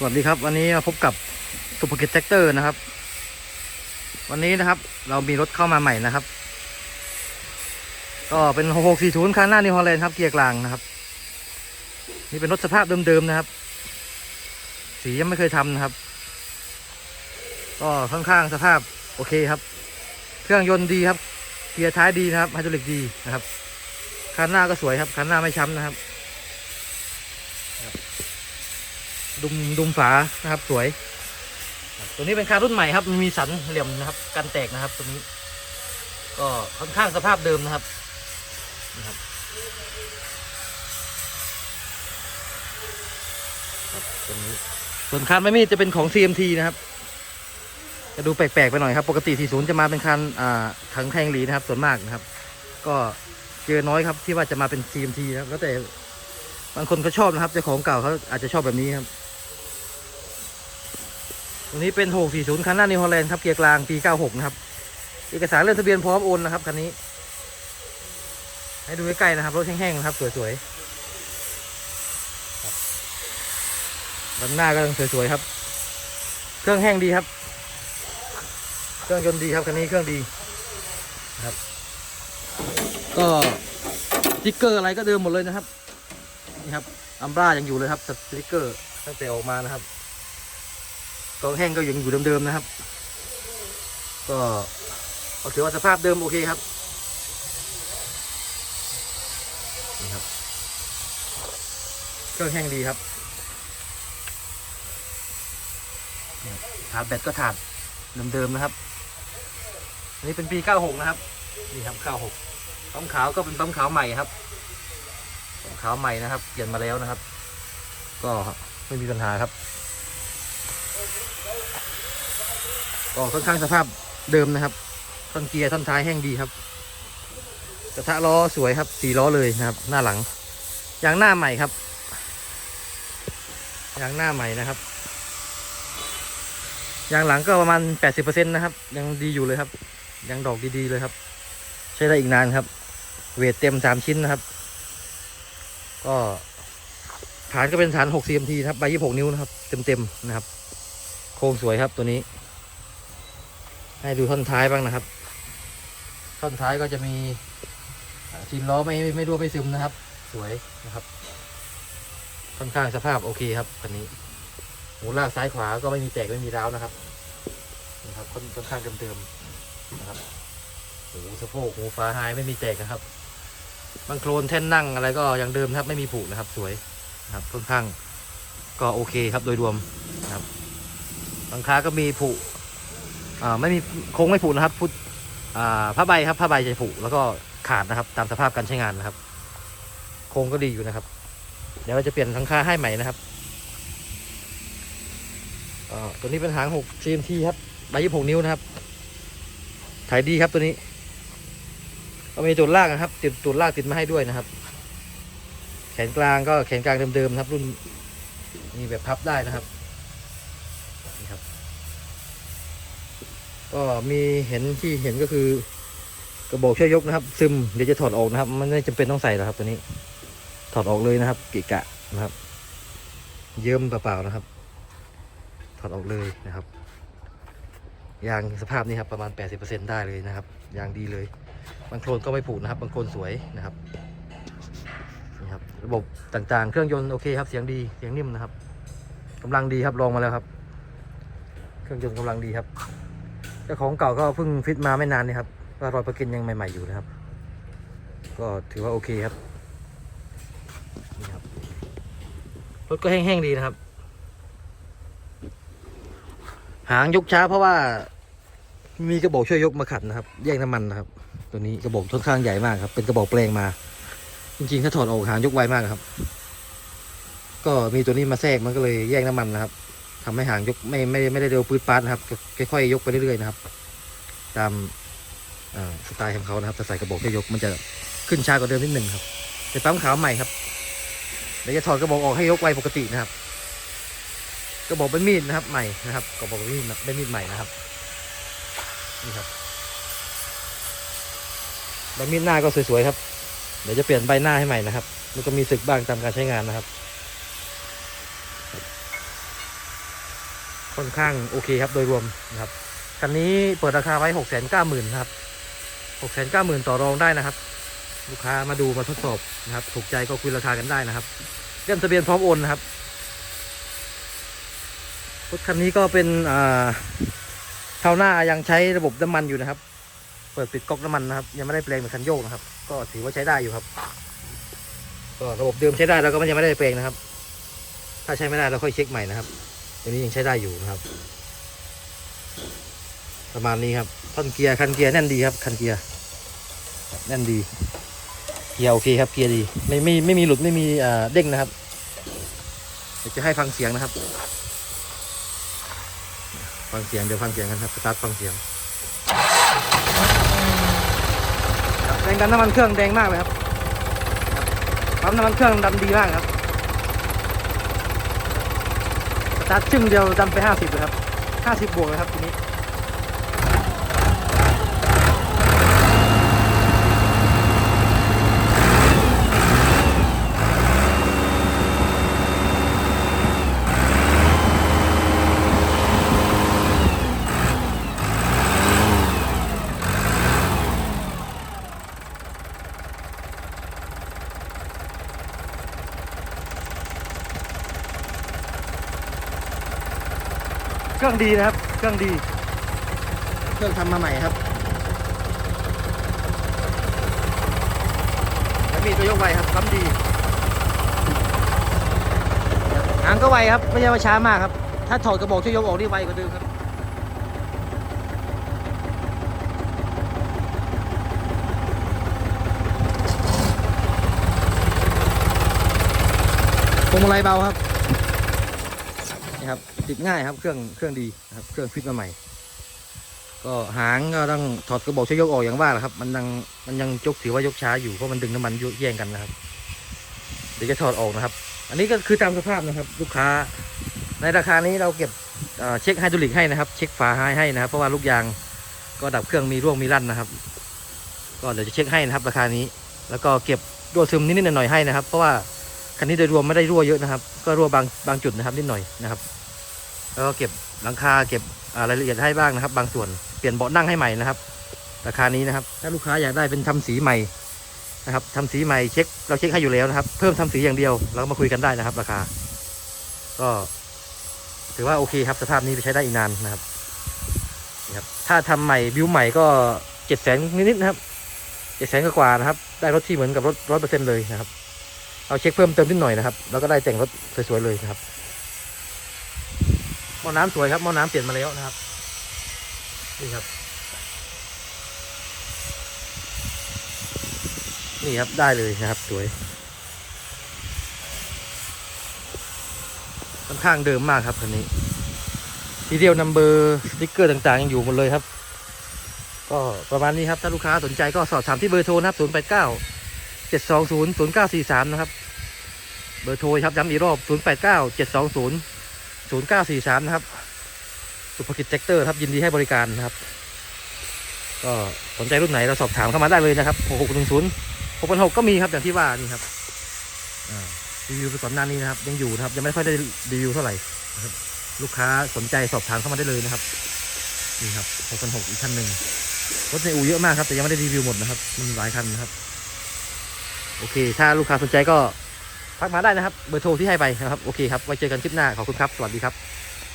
สวัสดีครับ วันนี้มาพบกับสุภกิจแท็กเตอร์นะครับ วันนี้นะครับ เรามีรถเข้ามาใหม่นะครับ ก็เป็น6640คันหน้านิวฮอลแลนด์ครับเกียร์กลางนะครับ นี่เป็นรถสภาพเดิมๆนะครับ สียังไม่เคยทำนะครับ ก็ค่อนข้างสภาพโอเคครับ เครื่องยนต์ดีครับเกียร์ท้ายดีนะครับไฮดรอลิกดีนะครับคันหน้าก็สวยครับคันหน้าไม่ช้ำนะครับ ดุมดุมฝานะครับสวย ตัวนี้เป็นคาร์รุ่นใหม่ครับมีสันเหลี่ยมนะครับกันแตกนะครับ ตัวนี้ ก็ค่อนข้างสภาพเดิมนะครับนะครับตัวนี้ส่วนคานไม่มีดจะเป็นของ CMT นะครับ จะดูแปลกๆไปหน่อยครับ ปกติที่ศูนจะมาเป็นคันอ่าถังแทงหลีนะครับ ส่วนมากนะครับ ก็เจอน้อยครับที่ว่าจะมาเป็น CMT นะครับแล้วแต่บางคนเขาชอบนะครับเจ้าของเก่าเขาอาจจะชอบแบบนี้ครับ ตัวนี้เป็น 640 คันหน้านิวฮอลแลนด์ครับ เกียร์กลางปี 96 นะครับ เอกสารเรื่องทะเบียนพร้อมโอนนะครับคันนี้ ให้ดูใกล้ๆนะครับ รถแห้งๆนะครับ สวยๆด้านหน้าก็ยังสวยๆครับ เครื่องแห้งดีครับ เครื่องยนต์ดีครับคันนี้เครื่องดีนะครับ ก็สติ๊กเกอร์อะไรก็เดิมหมดเลยนะครับ นี่ครับอัมบรายังอยู่เลยครับสติ๊กเกอร์ตั้งแต่ออกมานะครับ กองแห้งก็ยังอยู่เดิมๆนะครับ ก็เอาถือว่าสภาพเดิมโอเคครับนี่ครับเครื่องแห้งดีครับถาดแบตก็ถาดเดิมๆนะครับ อันนี้เป็นปี 96 นะครับ นี่ครับ 96ปั๊มขาวก็เป็นปั๊มขาวใหม่ครับปั๊มขาวใหม่นะครับ เปลี่ยนมาแล้วนะครับ ก็ไม่มีปัญหาครับ ก็ค่อนข้างสภาพเดิมนะครับท่อนเกียร์ท่อนท้ายแห้งดีครับ กระทะล้อสวยครับสีล้อเลยนะครับ หน้าหลังยางหน้าใหม่ครับยางหน้าใหม่นะครับยางหลังก็ประมาณแปดสิบเปอร์เซ็นะครับ ยังดีอยู่เลยครับ ยังดอกดีๆเลยครับ ใช้ได้อีกนานครับ เวทเต็มสามชิ้นนะครับ ก็ฐานก็เป็นฐาน 6 CMT นะครับใบยี่หกนิ้วนะครับ เต็มๆนะครับ โครงสวยครับตัวนี้ ให้ดูท่อนท้ายบ้างนะครับ ท่อนท้ายก็จะมีอ่าชิ้นล้อไม่ไม่รั่วไม่ซึมนะครับ สวยนะครับ ค่อนข้างสภาพโอเคครับคันนี้หูลากซ้ายขวาก็ไม่มีแตกไม่มีร้าวนะครับนะครับค่อนค่อนข้างเดิมๆนะครับหูสะโพกหูฟ้าไฮไม่มีแตกนะครับบางโครนแท่นนั่งอะไรก็ยังเดิมนะครับไม่มีผุนะครับ สวยนะครับค่อนข้างก็โอเคครับโดยรวมนะครับบางคราก็มีผุ อ่าไม่มีโค้งไม่ผุนะครับพุทอ่าผ้าใบครับผ้าใบจะผุแล้วก็ขาดนะครับ ตามสภาพการใช้งานนะครับ โครงก็ดีอยู่นะครับ เดี๋ยวเราจะเปลี่ยนทั้งค่าให้ใหม่นะครับอ่าตัวนี้เป็นหางหก CMT ครับใบยี่หกนิ้วนะครับถ่ายดีครับตัวนี้ก็มีตัวลากนะครับ ติดตัวลากติดมาให้ด้วยนะครับ แขนกลางก็แขนกลางเดิมๆนะครับ รุ่นมีแบบพับได้นะครับ ก็มีเห็นที่เห็นก็คือกระบอกช่วยยกนะครับ ซึมเดี๋ยวจะถอดออกนะครับ มันไม่จำเป็นต้องใส่หรอกครับตัวนี้ ถอดออกเลยนะครับกิกะนะครับ เยิ้มเปล่าๆนะครับ ถอดออกเลยนะครับยางสภาพนี้ครับประมาณ 80%ได้เลยนะครับยางดีเลย บางโคลนก็ไม่ผุนะครับ บางโคลนสวยนะครับนี่ครับ ระบบต่างๆ เครื่องยนต์โอเคครับ เสียงดีเสียงนิ่มนะครับกำลังดีครับลองมาแล้วครับ เครื่องยนต์กำลังดีครับ จ้าของเก่าก็เพิ่งฟิตมาไม่นานนี่ครับก็รอยประกันยังใหม่ๆอยู่นะครับ ก็ถือว่าโอเคครับนี่ครับรถก็แห้งๆดีนะครับ หางยกช้าเพราะว่า มีกระบอกช่วยยกมาขัดนะครับ แยกน้ำมันนะครับ ตัวนี้กระบอกค่อนข้างใหญ่มากครับ เป็นกระบอกแปลงมา จริงๆ ถ้าถอดออกหางยกไวมากครับ ก็มีตัวนี้มาแทรกมันก็เลยแยกน้ำมันนะครับ ทำให้หางยกไม่ไม่ไม่ได้เร็วปืดปาดนะครับค่อยๆยกไปเรื่อยๆนะครับ ตามสไตล์ของเขานะครับถ้าใส่กระบอกจะยกมันจะขึ้นช้ากว่าเดิมนิดหนึ่งครับเป็นปั๊มขาวใหม่ครับเดี๋ยวจะถอดกระบอกออกให้ยกไวปกตินะครับกระบอกเป็นมีดนะครับใหม่นะครับกระบอกเป็นมีดเป็นมีดใหม่นะครับนี่ครับใบมีดหน้าก็สวยๆครับ เดี๋ยวจะเปลี่ยนใบหน้าให้ใหม่นะครับ มันก็มีสึกบ้างตามการใช้งานนะครับ ค่อนข้างโอเคครับโดยรวมนะครับคันนี้เปิดราคาไว้หกแสนเก้าหมื่นครับหกแสนเก้าหมื่นต่อรองได้นะครับ ลูกค้ามาดูมาทดสอบนะครับ ถูกใจก็คุยราคากันได้นะครับเรื่องทะเบียนพร้อมโอนนะครับรถคันนี้ก็เป็นอ่าเท่าหน้ายังใช้ระบบน้ำมันอยู่นะครับ เปิดปิดก๊อกน้ำมันนะครับ ยังไม่ได้แปลงเป็นคันโยกนะครับ ก็ถือว่าใช้ได้อยู่ครับ ก็ระบบเดิมใช้ได้แล้วก็ยังไม่ได้แปลงนะครับ ถ้าใช้ไม่ได้เราค่อยเช็คใหม่นะครับ ตัวนี้ยังใช้ได้อยู่นะครับ ประมาณนี้ครับท่อนเกียร์คันเกียร์แน่นดีครับ คันเกียร์แน่นดีเกียร์โอเคครับเกียร์ดีไม่ไม่ไม่มีหลุดไม่มีอ่าเด้งนะครับเดี๋ยวจะให้ฟังเสียงนะครับ ฟังเสียงเดี๋ยวฟังเสียงกันครับสตาร์ทฟังเสียงแรงดันน้ำมันเครื่องแดงมากเลยครับปั๊มน้ำมันเครื่องดันดีมากครับส ตาร์ทชึ่งเดียวดันไปห้าสิบเลยครับห้าสิบบวกเลยครับทีนี้ เครื่องดีนะครับ เครื่องดี เครื่องทำมาใหม่ครับแล้วมีตัวยกไวครับปั๊มดีหางก็ไวครับ ไม่ใช่ว่าช้ามากครับ ถ้าถอดกระบอกช่วยยกออกนี่ไวกว่าเดิมครับพวงมาลัยเบาครับนี่ครับ ติดง่ายครับเครื่องเครื่องดีนะครับเครื่องฟิตมาใหม่ ก็หางก็ต้องถอดกระบอกช่วยยกออกอย่างว่าแหละครับ มันยังมันยังยกถือว่ายกช้าอยู่เพราะมันดึงน้ำมันยแย่งกันนะครับ เดี๋ยวจะถอดออกนะครับ อันนี้ก็คือตามสภาพนะครับ ลูกค้า ในราคานี้เราเก็บเเช็คไฮดรอลิกให้นะครับ เช็คฝาให้ให้นะครับเพราะว่าลูกยางก็ดับเครื่องมีร่วงมีรั่นนะครับ ก็เดี๋ยวจะเช็คให้นะครับ ราคานี้ แล้วก็เก็บรั่วซึมนิดๆหน่อยๆให้นะครับ เพราะว่าคันนี้โดยรวมไม่ได้รั่วเยอะนะครับ ก็รั่วบางบางจุดนะครับนิดหน่อยนะครับ แล้วก็เก็บหลังคาเก็บอ่ารายละเอียดให้บ้างนะครับ บางส่วนเปลี่ยนเบาะนั่งให้ใหม่นะครับ ราคานี้นะครับ ถ้าลูกค้าอยากได้เป็นทำสีใหม่นะครับทำสีใหม่เช็คเราเช็คให้อยู่แล้วนะครับ เพิ่มทำสีอย่างเดียวเราก็มาคุยกันได้นะครับ ราคา ก็ถือว่าโอเคครับ สภาพนี้ไปใช้ได้อีกนานนะครับนี่ครับ ถ้าทำใหม่บิวใหม่ก็เจ็ดแสนนิดๆนะครับเจ็ดแสนกว่านะครับ ได้รถที่เหมือนกับรถร้อยเปอร์เซ็นต์เลยนะครับ เอาเช็คเพิ่มเติมนิดหน่อยนะครับ แล้วก็ได้แต่งรถสวยๆเลยนะครับ อน้ำสวยครับหม้อน้ำเปลี่ยนมาแล้วนะครับนี่ครับ นี่ครับได้เลยนะครับสวยค่อนข้างเดิมมากครับคันนี้ทีเดียวนัมเบอร์สติ๊กเกอร์ต่างๆยังอยู่หมดเลยครับ ก็ประมาณนี้ครับ ถ้าลูกค้าสนใจก็สอบถามที่เบอร์โทรนะครับ 0 8 9 7 2 0 0 9 4 3 นะครับ เบอร์โทรครับย้ำอีกรอบ 0 8 9 7 2 0 0 9 4 3 นะครับ สุภกิจแจ็คเตอร์ครับยินดีให้บริการนะครับ ก็สนใจรุ่นไหนเราสอบถามเข้ามาได้เลยนะครับ 6610 6,600ก็มีครับอย่างที่ว่านี่ครับอ่ารีวิวไปก่อนหน้านี้นะครับ ยังอยู่นะครับ ยังไม่ค่อยได้รีวิวเท่าไหร่นะครับ ลูกค้าสนใจสอบถามเข้ามาได้เลยนะครับนี่ครับ6,600อีกคันหนึ่งรถในอู่เยอะมากครับ แต่ยังไม่ได้รีวิวหมดนะครับ มันหลายคันนะครับ โอเค ถ้าลูกค้าสนใจก็ ทักมาได้นะครับ เบอร์โทรที่ให้ไปนะครับ โอเคครับ ไว้เจอกันคลิปหน้า ขอบคุณครับ สวัสดีครับ